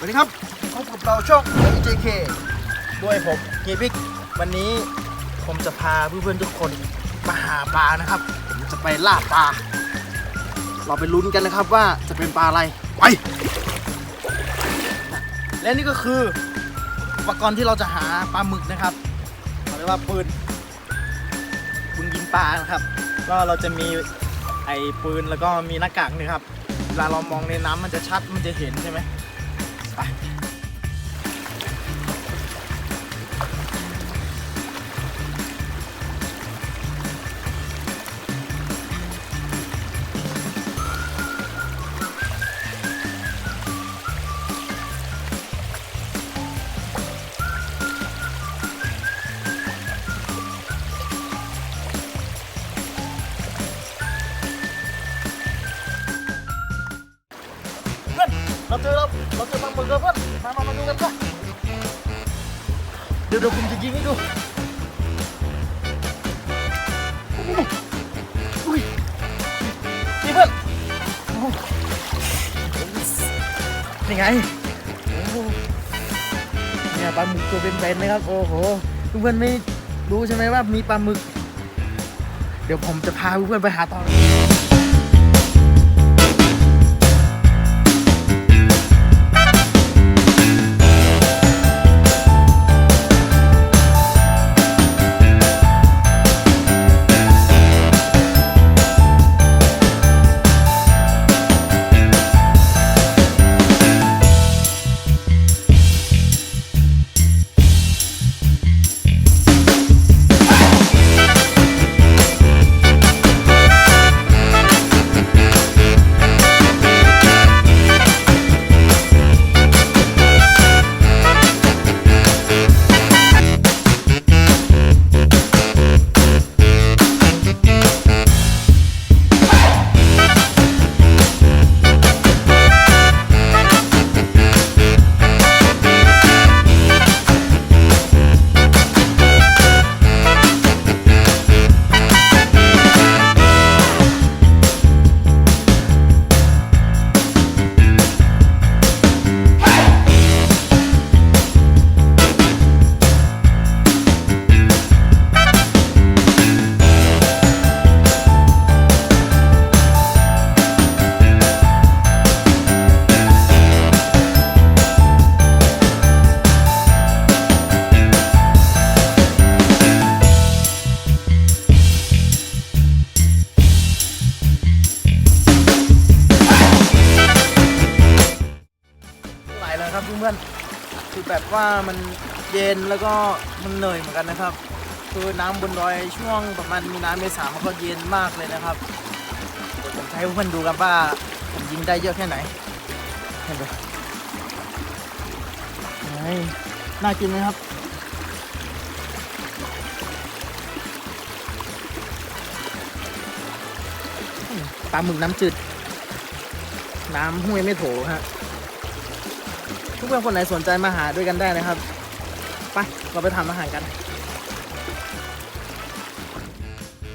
สวัสดีครับพบกับเราช่อง JK ด้วยผมเฮียบิ๊กวันนี้ผมจะพาเพื่อนๆทุกคนมาหาปลานะครับ ผมจะไปล่าปลา เราไปลุ้นกันนะครับว่าจะเป็นปลาอะไรไปและนี่ก็คืออุปกรณ์ที่เราจะหาปลาหมึกนะครับเขาเรียกว่าปืนปืนยิงปลานะครับก็เราจะมีไอ้ปืนแล้วก็มีหน้ากากนี่ครับเวลาเรามองในน้ำมันจะชัดมันจะเห็นใช่ไหม เราเจอเราเราเจอปลาหมึกแล้วเพื่อนมามามาดูกันป่ะเดี๋ยวเดี๋ยวผมจะยิงให้ดูอุ้ยนี่เพื่อนนี่ไงเนี่ยปลาหมึกตัวเป็นๆนะครับโอ้โหเพื่อนไม่รู้ใช่ไหมว่ามีปลาหมึก เดี๋ยวผมจะพาเพื่อนไปหาต่อ แบบว่ามันเย็นแล้วก็มันเหนื่อยเหมือนกันนะครับ คือน้ำบนดอยช่วงประมาณมีนาเมษามันก็เย็นมากเลยนะครับเดี๋ยวผมจะให้เพื่อนดูกันว่าผมยิงได้เยอะแค่ไหนเห็นไหมน่ากินไหมครับอืมปลาหมึกน้ำจืด น้ำห้วยไม่โถฮะ เพื่อนคนไหนสนใจมาหาด้วยกันได้นะครับ ไป เราไปทำอาหารกัน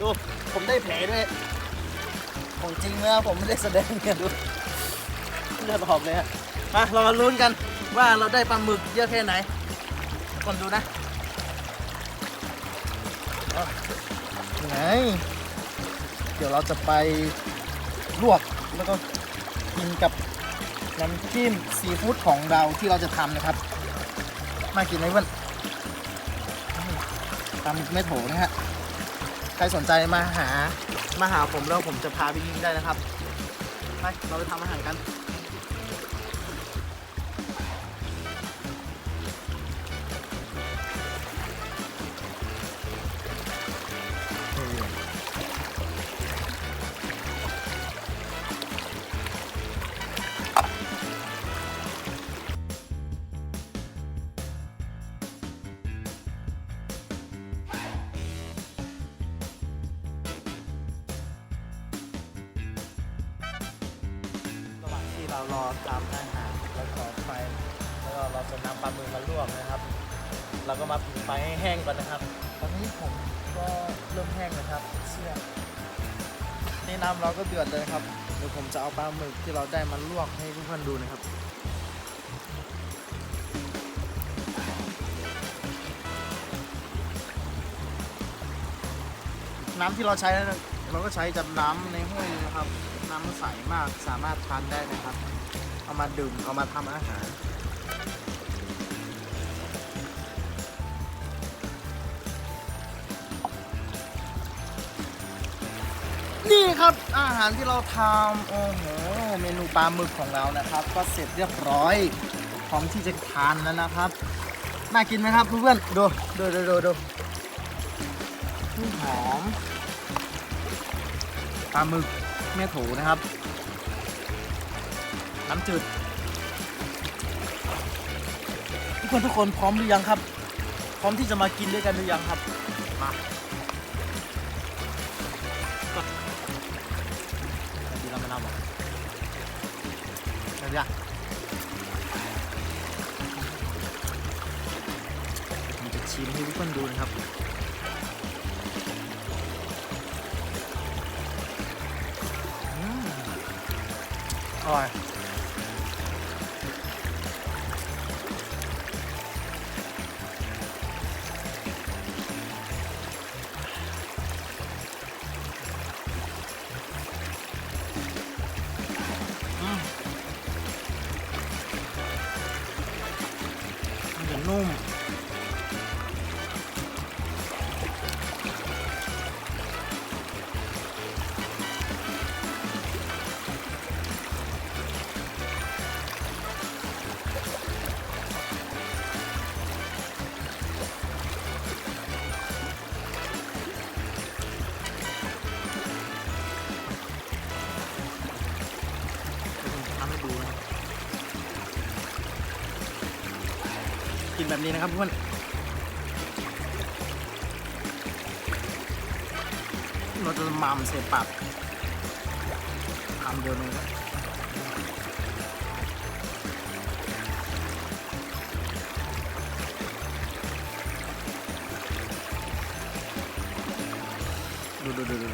ดู ผมได้แผลด้วย ของจริงเนื้อผมไม่ได้แสดงเนี่ยดูเลือดออกเลยฮะมาเรามาลุ้นกันว่าเราได้ปลาหมึกเยอะแค่ไหนก่อนดูนะไงเดี๋ยวเราจะไปลวกแล้วก็กินกับ น้ำจิ้มซีฟู้ดของเราที่เราจะทำนะครับ มากินไหมเพื่อนตามไม่โถนะฮะใครสนใจมาหามาหาผมแล้วผมจะพาไปยิงได้นะครับไปเราไปทำอาหารกัน เรารอตามอางหารแล้วก่อไฟแล้วก็เราจะนำปลาหมึกมาลวกนะครับ เราก็มาผึ่งไฟให้แห้งก่อนนะครับ ตอนนี้ผมก็เริ่มแห้งนะครับเสื้อในน้ำเราก็เดือดเลยครับเดี๋ยวผมจะเอาปลาหมึกที่เราได้มาลวกให้ทุกท่านดูนะครับน้ำที่เราใช้นั้น เราก็ใช้จากน้ำในห้วยนะครับ น้ำใสมากสามารถทานได้นะครับ เอามาดื่มเอามาทำอาหารนี่ครับอาหารที่เราทำโอ้โหเมนูปลาหมึกของเรานะครับ ก็เสร็จเรียบร้อยพร้อมที่จะทานแล้วนะครับน่ากินไหมครับเพื่อนๆดูดูดูดูดูหอม ปลาหมึกแม่โถูนะครับ น้ำจืดทุกคนทุกคนพร้อมหรือยังครับ พร้อมที่จะมากินด้วยกันหรือยังครับมาดีแล้วม่น่าบอกเดี๋ยวจะผมจะชิมให้ทุกคนดูนะครับ อร่อยอืมมันจะนุ่ม แบบนี้นะครับเพื่อนเราจะมัมเสร็จปับทำเดียวเลยครับดูดูดูดู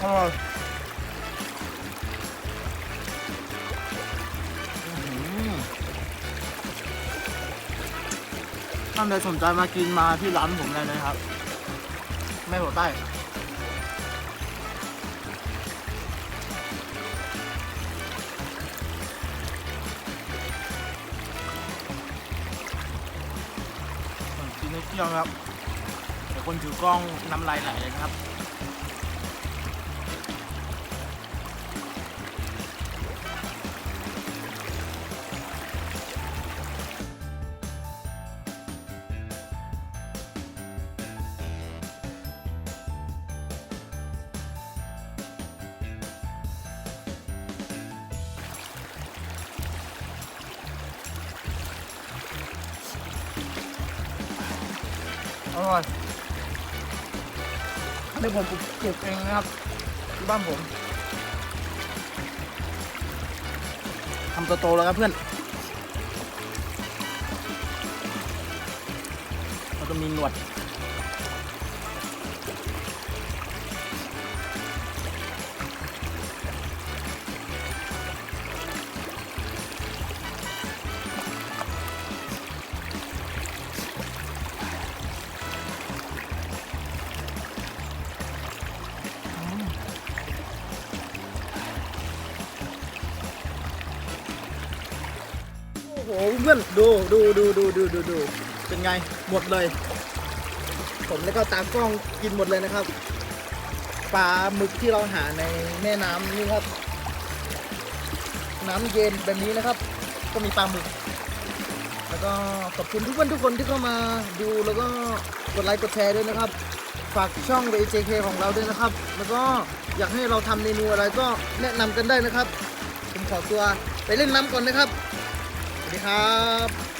อร่อยานใดสนใจมากินมาที่ร้านผมเลยนะครับแม่หัวใต้กินให้เที่ยวครับเดี๋ยวคนถือกล้องน้ำลายไหลเลยนะครับ อร่อยอันนี้ผมปลูกเองนะครับที่บ้านผมทำโตๆแล้วครับเพื่อนเราจะมีหนวด เพื่อนดูดูดูดูดูดูดูเป็นไงหมดเลย ผมแล้วก็ตากล้องกินหมดเลยนะครับปลาหมึกที่เราหาในแม่น้ำนี่ครับ น้ำเย็นแบบนี้นะครับ ก็มีปลาหมึก แล้วก็ขอบคุณทุกคนทุกคนที่เข้ามาดูแล้วก็กดไลค์กดแชร์ด้วยนะครับ ฝากช่อง VJK ของเราด้วยนะครับ แล้วก็อยากให้เราทำเมนูอะไรก็แนะนำกันได้นะครับ ผมขอตัวไปเล่นน้ำก่อนนะครับ ดีครับ